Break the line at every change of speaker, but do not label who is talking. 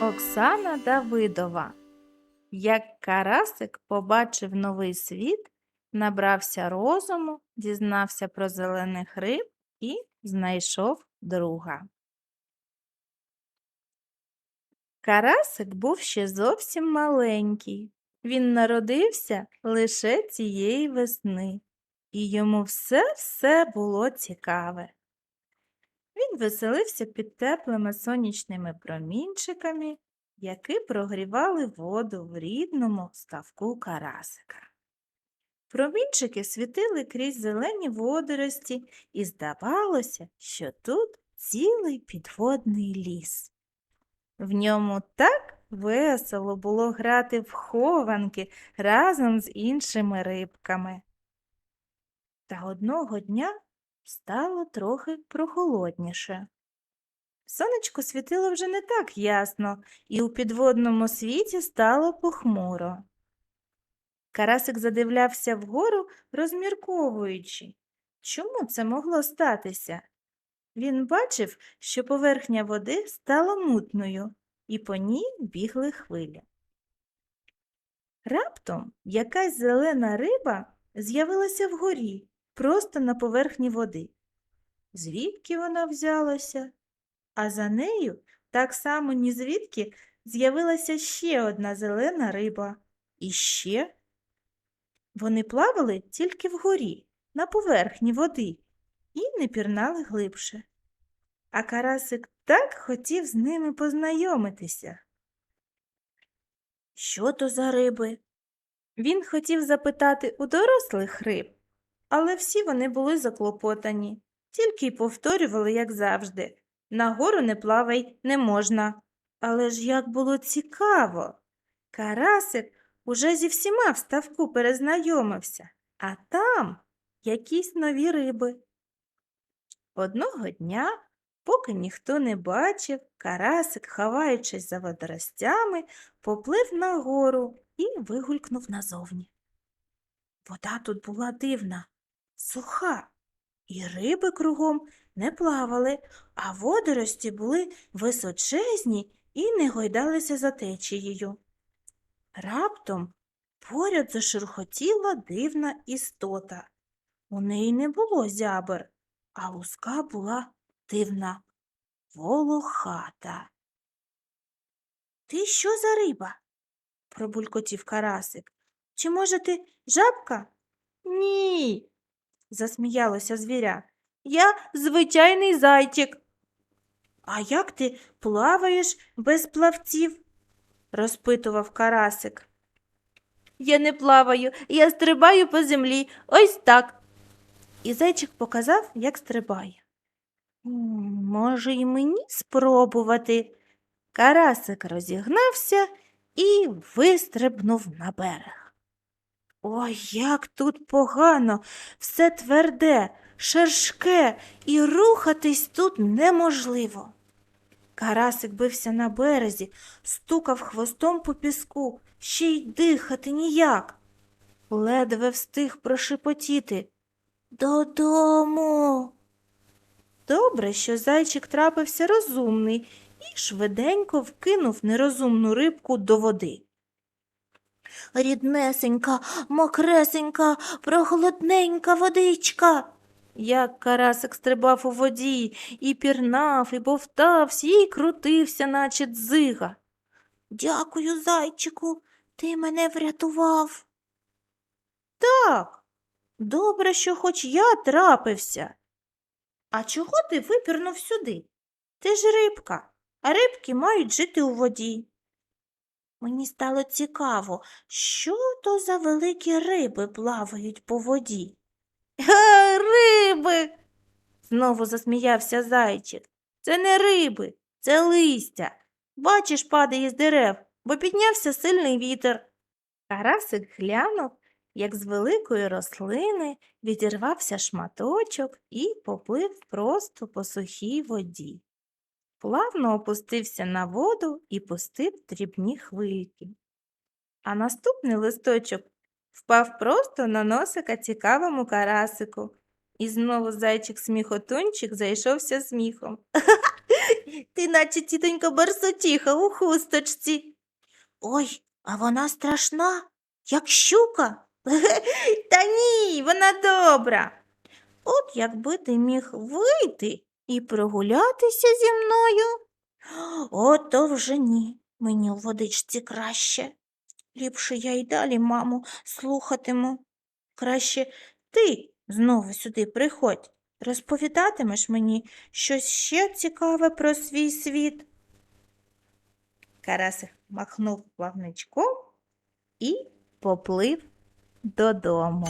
Оксана Давидова. Як Карасик побачив новий світ, набрався розуму, дізнався про зелених риб і знайшов друга. Карасик був ще зовсім маленький. Він народився лише цієї весни, і йому все-все було цікаве. Він веселився під теплими сонячними промінчиками, які прогрівали воду в рідному ставку карасика. Промінчики світили крізь зелені водорості, і здавалося, що тут цілий підводний ліс. В ньому так весело було грати в хованки разом з іншими рибками. Та одного дня стало трохи прохолодніше. Сонечко світило вже не так ясно, і у підводному світі стало похмуро. Карасик задивлявся вгору, розмірковуючи, чому це могло статися. Він бачив, що поверхня води стала мутною, і по ній бігли хвилі. Раптом якась зелена риба з'явилася вгорі, просто на поверхні води. Звідки вона взялася? А за нею так само ні звідки з'явилася ще одна зелена риба. І ще. Вони плавали тільки вгорі, на поверхні води, і не пірнали глибше. А карасик так хотів з ними познайомитися. Що то за риби? Він хотів запитати у дорослих риб, але всі вони були заклопотані, тільки й повторювали, як завжди. Нагору не плавай не можна. Але ж як було цікаво. Карасик уже зі всіма в ставку перезнайомився, а там якісь нові риби. Одного дня, поки ніхто не бачив, карасик, ховаючись за водоростями, поплив нагору і вигулькнув назовні. Вода тут була дивна, суха, і риби кругом не плавали, а водорості були височезні і не гойдалися за течією. Раптом поряд зашурхотіла дивна істота. У неї не було зябер, а луска була дивна, волохата. Ти що за риба? пробулькотів карасик. Чи, може, ти жабка? Ні, засміялося звіря. Я звичайний зайчик. А як ти плаваєш без плавців? розпитував карасик. Я не плаваю, я стрибаю по землі, ось так. І зайчик показав, як стрибає. Може, й мені спробувати. Карасик розігнався і вистрибнув на берег. Ой, як тут погано, все тверде, шершке, і рухатись тут неможливо. Карасик бився на березі, стукав хвостом по піску, ще й дихати ніяк. Ледве встиг прошепотіти. Додому. Добре, що зайчик трапився розумний і швиденько вкинув нерозумну рибку до води. Ріднесенька, мокресенька, прохолодненька водичка. Як карасик стрибав у воді, і пірнав, і бовтався, і крутився, наче дзига. Дякую, зайчику, ти мене врятував. Так, добре, що хоч я трапився. А чого ти випірнув сюди? Ти ж рибка, а рибки мають жити у воді. Мені стало цікаво, що то за великі риби плавають по воді. Га, риби. знову засміявся зайчик. Це не риби, це листя. Бачиш, падає з дерев, бо піднявся сильний вітер. Карасик глянув, як з великої рослини відірвався шматочок і поплив просто по сухій воді. Плавно опустився на воду і пустив дрібні хвильки. А наступний листочок впав просто на носика цікавому карасику. І знову зайчик сміхотунчик зайшовся сміхом. Ти наче тітонька барсотіха у хусточці. Ой, а вона страшна, як щука. Та ні, вона добра. От якби ти міг вийти і прогулятися зі мною. Ото вже ні, мені у водичці краще. Ліпше я й далі, маму, слухатиму. Краще ти знову сюди приходь, розповідатимеш мені щось ще цікаве про свій світ. Карасик махнув плавничком і поплив додому.